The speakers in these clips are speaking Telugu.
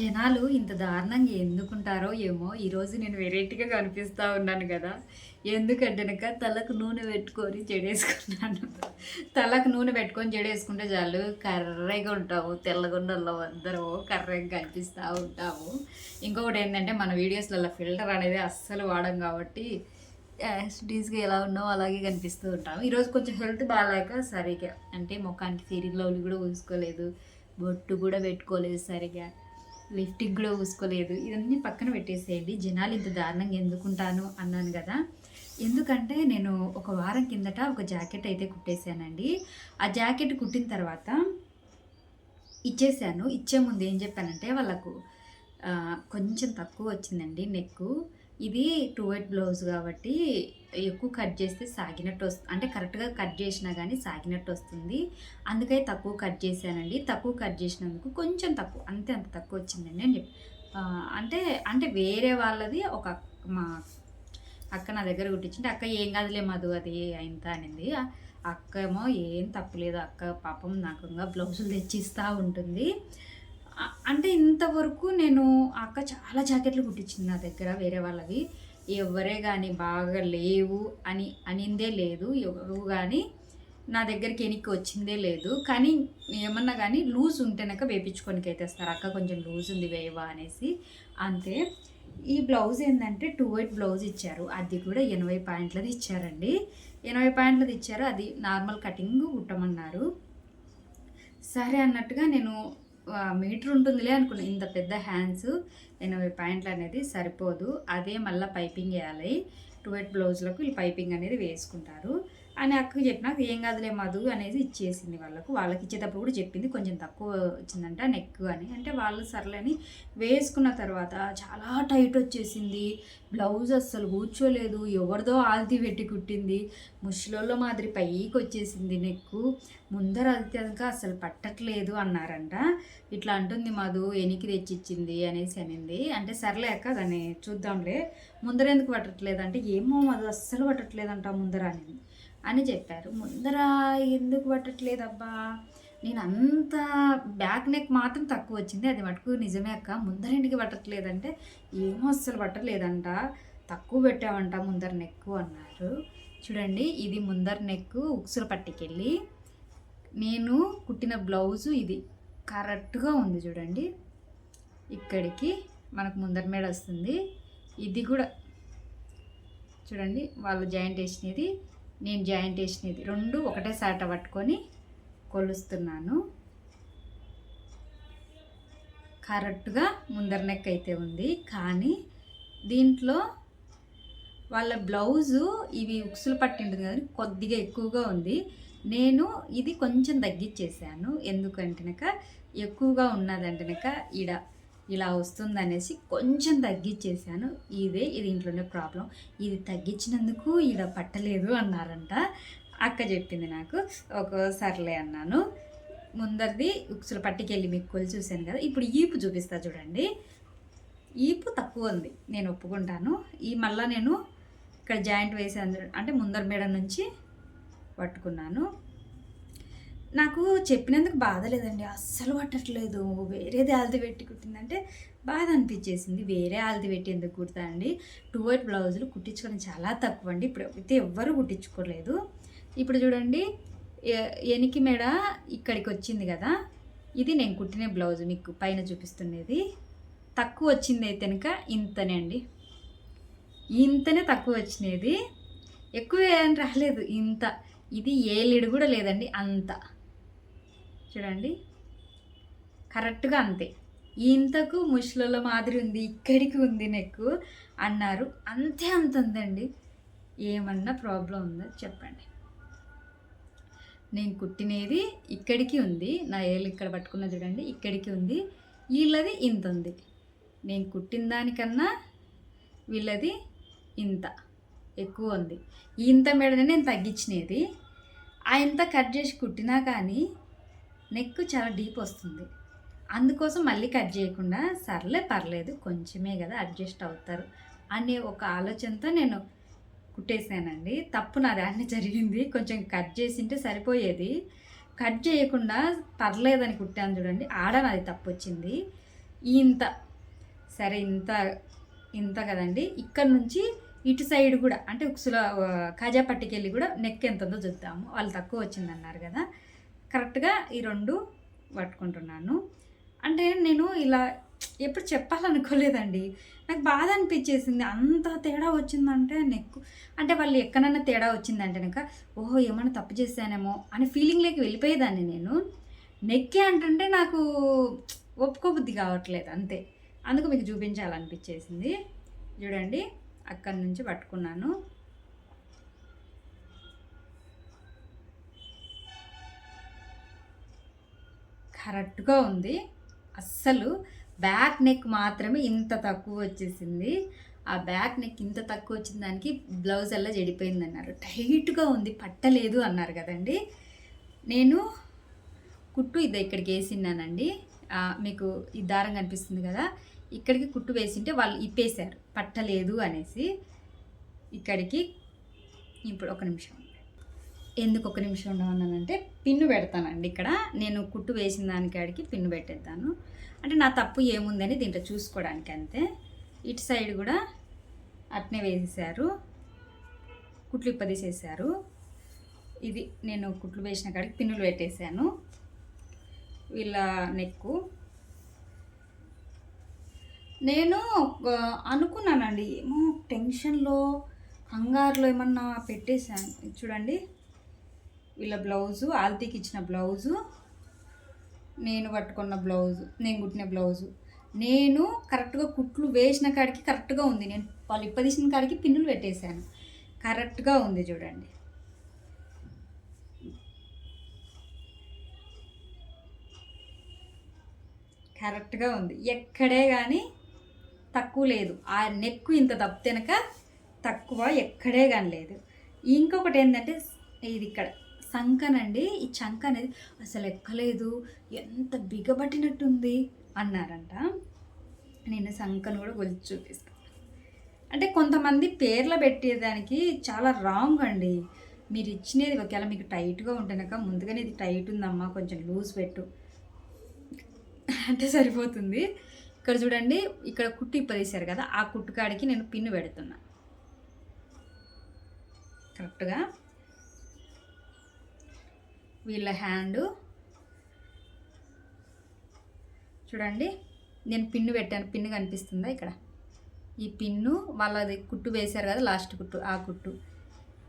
జనాలు ఇంత దారుణంగా ఎందుకుంటారో ఏమో ఈరోజు నేను వెరైటీగా కనిపిస్తూ ఉన్నాను కదా. ఎందుకంటేనక తలకు నూనె పెట్టుకొని జడేసుకున్నాను. తలకు నూనె పెట్టుకొని జడేసుకుంటే చాలు కర్రగా ఉంటాము. తెల్లగుండల్లో అందరూ కర్రగా కనిపిస్తూ ఉంటాము. ఇంకొకటి ఏంటంటే మన వీడియోస్లలో ఫిల్టర్ అనేది అస్సలు వాడం కాబట్టి యాసిటీస్గా ఎలా ఉన్నావు అలాగే కనిపిస్తూ ఉంటాం ఈరోజు కొంచెం హెల్త్ బాగాలేక సరిగా అంటే ముఖానికి సిరిలోలు కూడా ఊసుకోలేదు బొట్టు కూడా పెట్టుకోలేదు సరిగా లిఫ్టింగ్ కూడా ఊసుకోలేదు ఇవన్నీ పక్కన పెట్టేసేయండి. జనాలు ఇంత దారుణంగా ఎందుకుంటాను అన్నాను కదా. ఎందుకంటే నేను ఒక వారం కిందట ఒక జాకెట్ అయితే కుట్టేశానండి. ఆ జాకెట్ కుట్టిన తర్వాత ఇచ్చేసాను ఇచ్చే ముందు ఏం చెప్పానంటే వాళ్ళకు కొంచెం తక్కువ వచ్చిందండి నెక్కు. ఇది టూ వైట్ బ్లౌజ్ కాబట్టి ఎక్కువ కట్ చేస్తే సాగినట్టు వస్తుంది అంటే కరెక్ట్గా కట్ చేసినా కానీ సాగినట్టు వస్తుంది. అందుకే తక్కువ కట్ చేశానండి. తక్కువ కట్ చేసినందుకు కొంచెం తక్కువ అంతే అంత తక్కువ వచ్చిందండి అని చెప్పి. అంటే అంటే వేరే వాళ్ళది ఒక అక్క- మా అక్క నా దగ్గర కుట్టించింది. అక్క ఏం కాదులే మధు అది అయింత అనింది. అక్క ఏమో ఏం తప్పులేదు అక్క పాపం నాకు ఇంకా బ్లౌజులు తెచ్చిస్తూ ఉంటుంది. అంటే ఇంతవరకు నేను అక్క చాలా జాకెట్లు కుట్టించింది నా దగ్గర వేరే వాళ్ళవి. ఎవరే కానీ బాగా లేవు అని అనిందే లేదు ఎవరు కానీ నా దగ్గరికి ఎనికి వచ్చిందే లేదు. కానీ ఏమన్నా కానీ లూజ్ ఉంటేనక వేపించుకోనికి అయితే వస్తారు. అక్క కొంచెం లూజ్ ఉంది వేయవా అనేసి. అంతే. ఈ బ్లౌజ్ ఏంటంటే టూ వైట్ బ్లౌజ్ ఇచ్చారు. అది కూడా ఎనభై పాయింట్లది ఇచ్చారండి. ఎనభై పాయింట్లది ఇచ్చారు. అది నార్మల్ కటింగ్ కుట్టమన్నారు. సరే అన్నట్టుగా నేను మీటర్ ఉంటుందిలే అనుకున్నా. ఇంత పెద్ద హ్యాండ్స్ ఎనభై పాయింట్లు అనేది సరిపోదు. అదే మళ్ళీ పైపింగ్ వేయాలి. టువెట్ బ్లౌజ్లకు వీళ్ళు పైపింగ్ అనేది వేసుకుంటారు. అని అక్కకి చెప్పిన ఏం కాదులే మధు అనేది ఇచ్చేసింది వాళ్ళకు. వాళ్ళకి ఇచ్చేటప్పుడు కూడా చెప్పింది కొంచెం తక్కువ వచ్చిందంట నెక్ అని. అంటే వాళ్ళు సర్లేని వేసుకున్న తర్వాత చాలా టైట్ వచ్చేసింది. బ్లౌజ్ అస్సలు కూర్చోలేదు. ఎవరిదో ఆల్తి పెట్టి కుట్టింది. ముష్టిలో మాదిరి పైకి వచ్చేసింది నెక్ ముందర అది అసలు పట్టట్లేదు అన్నారంట. ఇట్లా అంటుంది మధు ఎనికి తెచ్చిచ్చింది అనేసి అనింది. అంటే సర్లేక దాన్ని చూద్దాంలే. ముందర ఎందుకు పట్టట్లేదు అంటే ఏమో మధు అస్సలు పట్టట్లేదంట ముందర అనింది. అని చెప్పారు. ముందర ఎందుకు పట్టట్లేదు అబ్బా నేను అంత బ్యాక్ నెక్ మాత్రం తక్కువ వచ్చింది. అది మటుకు నిజమే అక్క. ముందరింటికి పట్టట్లేదంటే ఏమో అస్సలు పట్టలేదంట. తక్కువ పెట్టామంట ముందర నెక్ అన్నారు. చూడండి ఇది ముందర నెక్ ఉక్సుల పట్టుకెళ్ళి నేను కుట్టిన బ్లౌజు ఇది. కరెక్ట్గా ఉంది చూడండి. ఇక్కడికి మనకు ముందర మేడ వస్తుంది. ఇది కూడా చూడండి వాళ్ళు జాయింట్ వేసినది నేను జాయింట్ వేసినది రెండు ఒకటే సాట పట్టుకొని కొలుస్తున్నాను. కరెక్ట్గా ముందర నెక్ అయితే ఉంది. కానీ దీంట్లో వాళ్ళ బ్లౌజు ఇవి ఉక్సులు పట్టింటుంది కానీ కొద్దిగా ఎక్కువగా ఉంది. నేను ఇది కొంచెం తగ్గించేసాను ఎందుకంటేనక ఎక్కువగా ఉన్నదంటేనక ఈడ ఇలా వస్తుందనేసి కొంచెం తగ్గించేసాను ఇదే ఇది ఇంట్లోనే ప్రాబ్లం. ఇది తగ్గించినందుకు ఇలా పట్టలేదు అన్నారంట. అక్క చెప్పింది నాకు. ఒక సర్లే అన్నాను. ముందరిది ఉక్సులు పట్టుకెళ్ళి మీకు కొలు చూశాను కదా. ఇప్పుడు ఈపు చూపిస్తా చూడండి. ఈపు తక్కువ ఉంది. నేను ఒప్పుకుంటాను. ఈ మళ్ళీ నేను ఇక్కడ జాయింట్ వేసాను అంటే ముందర మేడ నుంచి పట్టుకున్నాను. నాకు చెప్పినందుకు బాధ లేదండి. అస్సలు పట్టట్లేదు. వేరేది ఆల్ది పెట్టి కుట్టిందంటే బాధ అనిపించేసింది. వేరే ఆల్ది పెట్టి ఎందుకు కుడతా అండి టూ వైట్ బ్లౌజులు కుట్టించుకోవడం చాలా తక్కువ అండి ఇప్పుడు అయితే ఎవ్వరూ కుట్టించుకోలేదు. ఇప్పుడు చూడండి ఎనికి మెడ ఇక్కడికి వచ్చింది కదా? ఇది నేను కుట్టిన బ్లౌజ్ మీకు పైన చూపిస్తున్నది. తక్కువ వచ్చింది అయితే కనుక ఇంతనే అండి. ఇంతనే తక్కువ వచ్చినది. ఎక్కువ ఏం రాలేదు. ఇంత. ఇది ఏలిడు కూడా లేదండి. అంత. చూడండి. కరెక్ట్గా అంతే. ఇంతకు ముష్లలో మాదిరి ఉంది ఇక్కడికి ఉంది నెక్కు అన్నారు. అంతే అంత ఉందండి. ఏమన్నా ప్రాబ్లం ఉందో చెప్పండి. నేను కుట్టినది ఇక్కడికి ఉంది. నా ఏళ్ళు ఇక్కడ పట్టుకున్న చూడండి ఇక్కడికి ఉంది. వీళ్ళది ఇంత ఉంది. నేను కుట్టిన దానికన్నా వీళ్ళది ఇంత ఎక్కువ ఉంది. ఇంత మెడనే నేను తగ్గించినది. ఆ ఇంత కట్ చేసి కుట్టినా కానీ నెక్ చాలా డీప్ వస్తుంది. అందుకోసం మళ్ళీ కట్ చేయకుండా సర్లే పర్లేదు కొంచెమే కదా అడ్జస్ట్ అవుతారు అనే ఒక ఆలోచనతో నేను కుట్టేశానండి. తప్పు నా దాన్ని జరిగింది. కొంచెం కట్ చేసింటే సరిపోయేది. కట్ చేయకుండా పర్లేదని కుట్టాను చూడండి. ఆడ నాది తప్పు వచ్చింది ఇంత సరే ఇంత ఇంత కదండి. ఇక్కడ నుంచి ఇటు సైడ్ కూడా అంటే ఉక్సుల కాజా పట్టుకెళ్ళి కూడా నెక్ ఎంత ఉందో చూద్దాము. వాళ్ళు తక్కువ వచ్చిందన్నారు కదా. కరెక్ట్గా ఈ రెండు పట్టుకుంటున్నాను. అంటే నేను ఇలా ఎప్పుడు చెప్పాలనుకోలేదండి. నాకు బాధ అనిపించేసింది. అంత తేడా వచ్చిందంటే నెక్కు అంటే వాళ్ళు ఎక్కడన్నా తేడా వచ్చిందంటే కనుక ఓహో ఏమైనా తప్పు చేశానేమో అనే ఫీలింగ్లోకి వెళ్ళిపోయేదాన్ని నేను. నెక్కే అంటుంటే నాకు ఒప్పుకోబుద్ధి కావట్లేదు అంతే. అందుకు మీకు చూపించాలనిపించేసింది. చూడండి అక్కడి నుంచి పట్టుకున్నాను. కరెక్ట్గా ఉంది. అస్సలు బ్యాక్ నెక్ మాత్రమే ఇంత తక్కువ వచ్చేసింది. ఆ బ్యాక్ నెక్ ఇంత తక్కువ వచ్చిన దానికి బ్లౌజ్ అలా చెడిపోయింది అన్నారు. టైట్గా ఉంది పట్టలేదు అన్నారు కదండి. నేను కుట్టు ఇది ఇక్కడికి వేసినానండి మీకు ఈ దారం కనిపిస్తుంది కదా ఇక్కడికి కుట్టు వేసింటే వాళ్ళు ఇప్పేశారు. పట్టలేదు అనేసి ఇక్కడికి ఇప్పుడు ఒక నిమిషం. ఎందుకు ఒక నిమిషం ఉండమన్నానంటే పిన్ను పెడతానండి ఇక్కడ. నేను కుట్టు వేసిన దానికాడికి పిన్ను పెట్టేద్దాను. అంటే నా తప్పు ఏముందని దీంట్లో చూసుకోవడానికి అంతే. ఇటు సైడ్ కూడా అట్నే వేసేసారు కుట్లు ఇప్పదీసేసారు ఇది నేను కుట్లు వేసిన కాడికి పిన్నులు పెట్టేశాను. వీళ్ళ నెక్కు. నేను అనుకున్నానండి ఏమో టెన్షన్లో కంగారులో ఏమన్నా పెట్టేశాను. చూడండి. వీళ్ళ బ్లౌజు ఆల్తీకి ఇచ్చిన బ్లౌజు నేను పట్టుకున్న బ్లౌజు నేను కుట్టిన బ్లౌజు. నేను కరెక్ట్గా కుట్లు వేసిన కాడికి కరెక్ట్గా ఉంది. నేను వాళ్ళు ఇప్పదీసిన కాడికి పిన్నులు పెట్టేశాను. కరెక్ట్గా ఉంది చూడండి. కరెక్ట్గా ఉంది. ఎక్కడే కానీ తక్కువ లేదు. ఆ నెక్ ఇంత తప్పితేనక తక్కువ ఎక్కడే కానీ లేదు. ఇంకొకటి ఏంటంటే ఇది ఇక్కడ సంకనండి ఈ చంక అనేది అసలు ఎక్కలేదు ఎంత బిగబట్టినట్టుంది అన్నారంట. నేను సంకను కూడా కొలిచి చూపిస్తాను. అంటే కొంతమంది పేర్లు పెట్టేదానికి చాలా రాంగ్ అండి. మీరు ఇచ్చినది ఒకవేళ మీకు టైట్గా ఉంటేనక ముందుగానే ఇది టైట్ ఉందమ్మా కొంచెం లూజ్ పెట్టు. అంటే సరిపోతుంది. ఇక్కడ చూడండి ఇక్కడ కుట్టు ఇప్పదీశారు కదా ఆ కుట్టు కాడికి నేను పిన్ను పెడుతున్నా. కరెక్ట్గా? వీళ్ళ హ్యాండ్. చూడండి నేను పిన్ను పెట్టాను పిన్ను కనిపిస్తుందా ఇక్కడ? ఈ పిన్ను వాళ్ళది కుట్టు వేశారు కదా లాస్ట్ కుట్టు ఆ కుట్టు.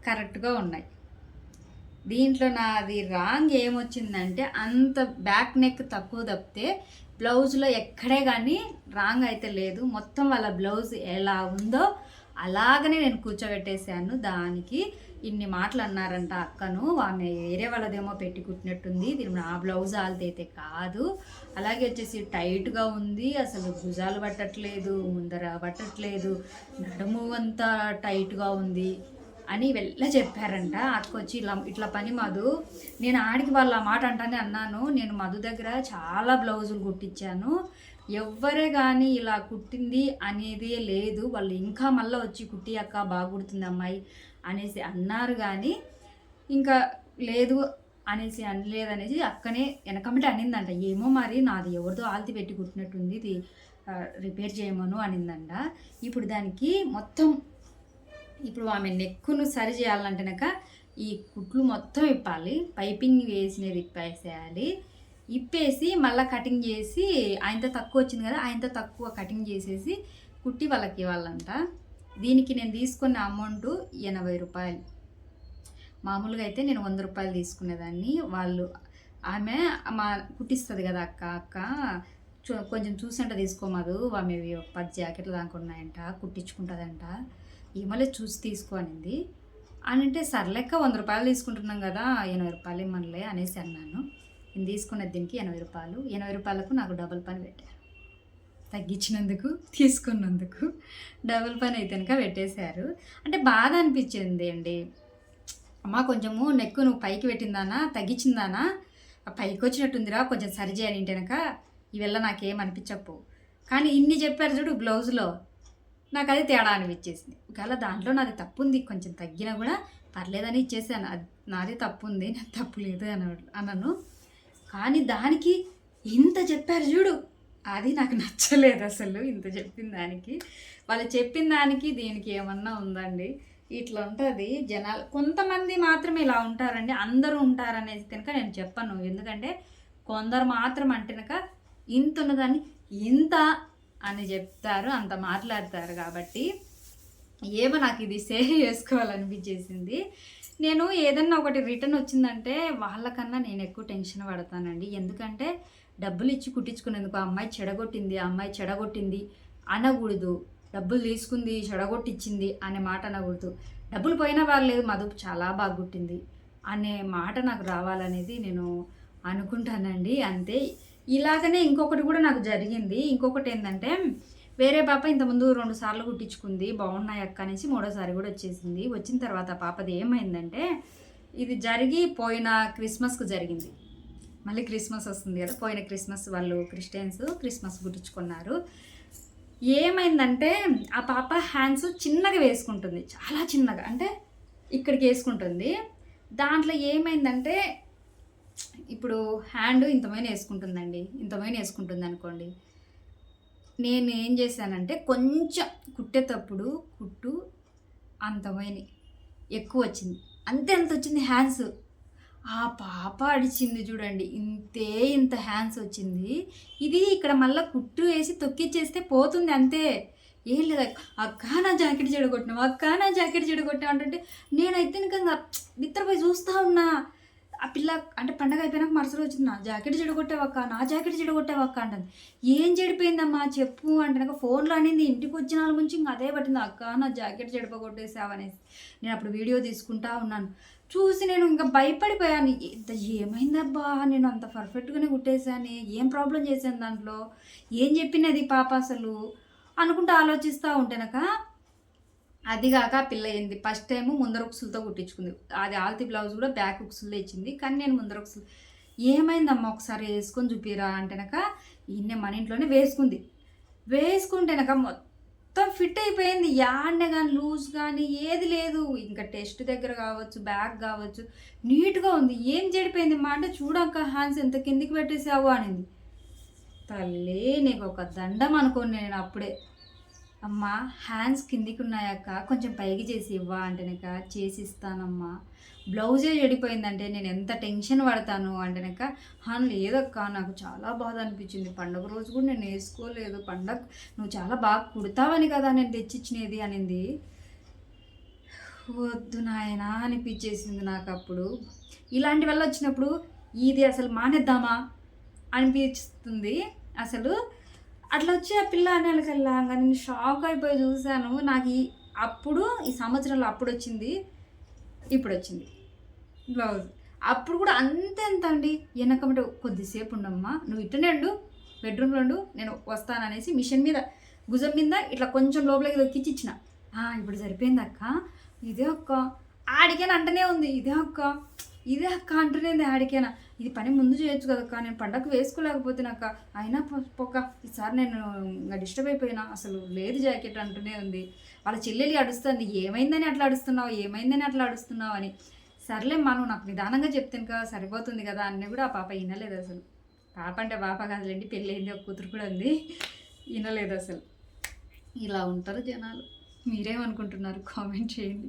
కరెక్ట్గా ఉన్నాయి. దీంట్లో నాది రాంగ్ ఏమొచ్చిందంటే అంత బ్యాక్ నెక్ తక్కువ తప్పితే బ్లౌజ్లో ఎక్కడే కానీ రాంగ్ అయితే లేదు. మొత్తం వాళ్ళ బ్లౌజ్ ఎలా ఉందో అలాగనే నేను కూర్చోబెట్టేశాను. దానికి ఇన్ని మాటలు అన్నారంట అక్కను. ఆమె వేరే వాళ్ళదేమో పెట్టి కుట్టినట్టుంది. ఇది నా బ్లౌజ్ ఆల్తైతే కాదు. అలాగే వచ్చేసి టైట్గా ఉంది. అసలు భుజాలు పట్టట్లేదు ముందర పట్టట్లేదు నడుము అంతా టైట్గా ఉంది అని వెళ్ళ చెప్పారంట. అక్కకొచ్చి ఇలా ఇట్లా పని మధు. నేను ఆడికి వాళ్ళ మాట అంటానే అన్నాను. నేను మధు దగ్గర చాలా బ్లౌజులు కుట్టించాను. ఎవ్వరే కానీ ఇలా కుట్టింది అనేదే లేదు. వాళ్ళు ఇంకా మళ్ళీ వచ్చి కుట్టి అక్క బాగా కుడుతుంది అమ్మాయి. అనేసి అన్నారు కానీ ఇంకా లేదు అనేసి అనలేదనేసి అక్కనే వెనకమ్మటే అనిందంట. ఏమో మరి నాది ఎవరిదో ఆల్తి పెట్టి కుట్టినట్టుంది ఇది రిపేర్ చేయమను అనిందంట. ఇప్పుడు దానికి మొత్తం ఇప్పుడు ఆమె నెక్కును సరి చేయాలంటేనక ఈ కుట్లు మొత్తం ఇప్పాలి. పైపింగ్ వేసినది ఇప్పేసేయాలి ఇప్పేసి మళ్ళీ కటింగ్ చేసి ఆయనతో తక్కువ వచ్చింది కదా ఆయనతో తక్కువ కటింగ్ చేసేసి కుట్టి వాళ్ళకి ఇవ్వాలంట. దీనికి నేను తీసుకున్న అమౌంట్ ఎనభై రూపాయలు. మామూలుగా అయితే నేను వంద రూపాయలు తీసుకునేదాన్ని. వాళ్ళు ఆమె మా కుట్టిస్తుంది కదా అక్క అక్క చూ కొంచెం చూసంట తీసుకోమదు ఆమె పది జాకెట్లు దాకా ఉన్నాయంట కుట్టించుకుంటుందంట. ఏమలే చూసి తీసుకో అనింది. అని అంటే సర్లెక్క వంద రూపాయలు తీసుకుంటున్నాం కదా ఎనభై రూపాయలు ఇమ్మనలే అనేసి అన్నాను. నేను తీసుకున్న దీనికి ఎనభై రూపాయలు. ఎనభై రూపాయలకు నాకు డబుల్ పని పెట్టాను తగ్గించినందుకు తీసుకున్నందుకు డబుల్ పని అయితే కనుక పెట్టేశారు. అంటే బాధ అనిపించింది అండి. అమ్మ కొంచెము నెక్కు నువ్వు పైకి పెట్టిందానా తగ్గించిందానా? ఆ పైకి వచ్చినట్టుందిరా కొంచెం సరి చేయని కనుక ఇవల్ల నాకేం అనిపించప్పు కానీ ఇన్ని చెప్పారు చూడు బ్లౌజ్లో నాకు అది తేడా అనిపించేసింది. ఒకవేళ దాంట్లో నాది తప్పు ఉంది కొంచెం తగ్గినా కూడా పర్లేదని ఇచ్చేసాను. అది నాది తప్పు ఉంది నాకు తప్పు లేదు అని అన్నాను కానీ దానికి ఇంత చెప్పారు చూడు అది నాకు నచ్చలేదు అసలు ఇంత చెప్పిన దానికి. వాళ్ళు చెప్పిన దానికి దీనికి ఏమన్నా ఉందండి? ఇట్లా ఉంటుంది. జనాలు కొంతమంది మాత్రమే ఇలా ఉంటారండి. అందరూ ఉంటారనేది కనుక నేను చెప్పను. ఎందుకంటే కొందరు మాత్రం అంటే ఇంత ఉన్నదాన్ని ఇంత అని చెప్తారు అంత మాట్లాడతారు కాబట్టి ఏమో నాకు ఇది సేవ్ చేసుకోవాలనిపించేసింది. నేను ఏదన్నా ఒకటి రిటర్న్ వచ్చిందంటే వాళ్ళకన్నా నేను ఎక్కువ టెన్షన్ పడతానండి. ఎందుకంటే డబ్బులు ఇచ్చి కుట్టించుకునేందుకు ఆ అమ్మాయి చెడగొట్టింది ఆ అమ్మాయి చెడగొట్టింది అనకూడదు. డబ్బులు తీసుకుంది చెడగొట్టించింది అనే మాట అనకూడదు. డబ్బులు పోయినా పర్లేదు మధు చాలా బాగా కుట్టింది అనే మాట నాకు రావాలనేది నేను అనుకుంటానండి. అంతే. ఇలాగనే ఇంకొకటి కూడా నాకు జరిగింది. ఇంకొకటి ఏంటంటే వేరే పాప ఇంతకుముందు రెండు సార్లు కుట్టించుకుంది. బాగున్నాయి అక్క అనేసి మూడోసారి కూడా వచ్చేసింది. వచ్చిన తర్వాత ఆ పాపది ఏమైందంటే ఇది జరిగి పోయిన క్రిస్మస్కు జరిగింది. మళ్ళీ క్రిస్మస్ వస్తుంది కదా పోయిన క్రిస్మస్ వాళ్ళు క్రిస్టియన్స్ క్రిస్మస్ కుట్టించుకున్నారు. ఏమైందంటే ఆ పాప హ్యాండ్స్ చిన్నగా వేసుకుంటుంది. చాలా చిన్నగా అంటే ఇక్కడికి వేసుకుంటుంది. దాంట్లో ఏమైందంటే ఇప్పుడు హ్యాండ్ ఇంతమైన వేసుకుంటుందండి ఇంతమైన వేసుకుంటుంది అనుకోండి. నేను ఏం చేశానంటే కొంచెం కుట్టేటప్పుడు కుట్టు అంతమైన ఎక్కువ వచ్చింది. అంతే అంత వచ్చింది హ్యాండ్స్. ఆ పాప అడిచింది చూడండి ఇంతే ఇంత హ్యాండ్స్ వచ్చింది. ఇది ఇక్కడ మళ్ళీ కుట్టు వేసి తొక్కిచ్చేస్తే పోతుంది అంతే. ఏం లేదు అక్క నా జాకెట్ చెడగొట్టినావు అక్క నా జాకెట్ చెడగొట్టినావు అంటే నేనైతే ఇంకా నిద్రపోయి చూస్తూ ఉన్నా. ఆ పిల్ల అంటే పండగ అయిపోయినాక మరుసటి వచ్చింది నా జాకెట్ చెడగొట్టేవక్క నా జాకెట్ చెడగొట్టేవక్క అంటుంది. ఏం చెడిపోయిందమ్మా చెప్పు అంటే ఫోన్లో అనేది ఇంటికి వచ్చిన వాళ్ళ నుంచి ఇంకా అదే పట్టింది. అక్క నా జాకెట్ చెడపగొట్టేసావనేసి నేను అప్పుడు వీడియో తీసుకుంటా ఉన్నాను. చూసి నేను ఇంకా భయపడిపోయాను. ఇంత ఏమైందబ్బా? నేను అంత పర్ఫెక్ట్గానే కుట్టేశాను. ఏం ప్రాబ్లం చేశాను దాంట్లో? ఏం చెప్పినది పాప అసలు? అనుకుంటూ ఆలోచిస్తూ ఉంటేనక అది కాక పిల్ల అయింది ఫస్ట్ టైం ముందర ఉక్సులతో కుట్టించుకుంది. అది ఆల్తి బ్లౌజ్ కూడా బ్యాక్ ఉక్సులతో ఇచ్చింది. కానీ నేను ముందర ఉక్సులు ఏమైందమ్మా ఒకసారి వేసుకొని చూపిరా అంటేనక ఈయన మన ఇంట్లోనే వేసుకుంది. వేసుకుంటేనక మొత్తం ఫిట్ అయిపోయింది. యాడ్నే కానీ లూజ్ కానీ ఏది లేదు. ఇంకా టెస్ట్ దగ్గర కావచ్చు బ్యాగ్ కావచ్చు. నీట్గా ఉంది. ఏం చెడిపోయింది? మా అంటే చూడక్క హ్యాండ్స్ ఎంత కిందికి పెట్టేసావు అనింది. తల్లి నీకు ఒక దండం అనుకోండి నేను అప్పుడే. అమ్మ హ్యాండ్స్ కిందికి ఉన్నాయక్క కొంచెం పైకి చేసి ఇవ్వా అంటేనక చేసి ఇస్తానమ్మా. బ్లౌజే చెడిపోయిందంటే నేను ఎంత టెన్షన్ పడతాను అంటేనక హా లేదక్క నాకు చాలా బాధ అనిపించింది. పండుగ రోజు కూడా నేను వేసుకోలేదు. పండగ నువ్వు చాలా బాగా కుడతావని కదా నేను తెచ్చిచ్చినది అనింది. వద్దు నాయనా అనిపించేసింది నాకు అప్పుడు. ఇలాంటి వల్ల వచ్చినప్పుడు ఇది అసలు మానేద్దామా? అనిపిస్తుంది. అసలు అట్లా వచ్చి ఆ పిల్ల అనేకల్లా నేను షాక్ అయిపోయి చూశాను. నాకు ఈ అప్పుడు ఈ సంవత్సరంలో అప్పుడు వచ్చింది ఇప్పుడు వచ్చింది బ్లౌజ్. అప్పుడు కూడా అంతే ఎంత అండి? వెనకమంటే కొద్దిసేపు ఉండమ్మా నువ్వు ఇట్టనే ఉండు. బెడ్రూమ్లో ఉండు. నేను వస్తాననేసి మిషన్ మీద భుజం మీద ఇట్లా కొంచెం లోపలికి దొక్కిచ్చి ఇచ్చిన ఇప్పుడు సరిపోయింది అక్క. ఇదే అక్క. ఆడికేనా అంటనే ఉంది. ఇదే అక్క. ఇదే అక్క ఉంది ఆడికేనా. ఇది పని ముందు చేయొచ్చు కదక్క నేను పండగ వేసుకోలేకపోతేనాక అయినా పొక్క ఈసారి నేను ఇంకా డిస్టర్బ్ అయిపోయినా. అసలు లేదు జాకెట్ అంటూనే ఉంది. వాళ్ళ చెల్లెలి అడుస్తుంది ఏమైందని అట్లా అడుస్తున్నావు? ఏమైందని అట్లా అడుస్తున్నావు? అని. సర్లే మనం నాకు నిదానంగా చెప్తాను కదా సరిపోతుంది కదా అన్నీ కూడా ఆ పాప వినలేదు అసలు. పాప అంటే పాప కాదులేండి పెళ్ళి అయింది ఒక కూతురు కూడా ఉంది. వినలేదు అసలు. ఇలా ఉంటారు జనాలు. మీరేమనుకుంటున్నారు? కామెంట్ చేయండి.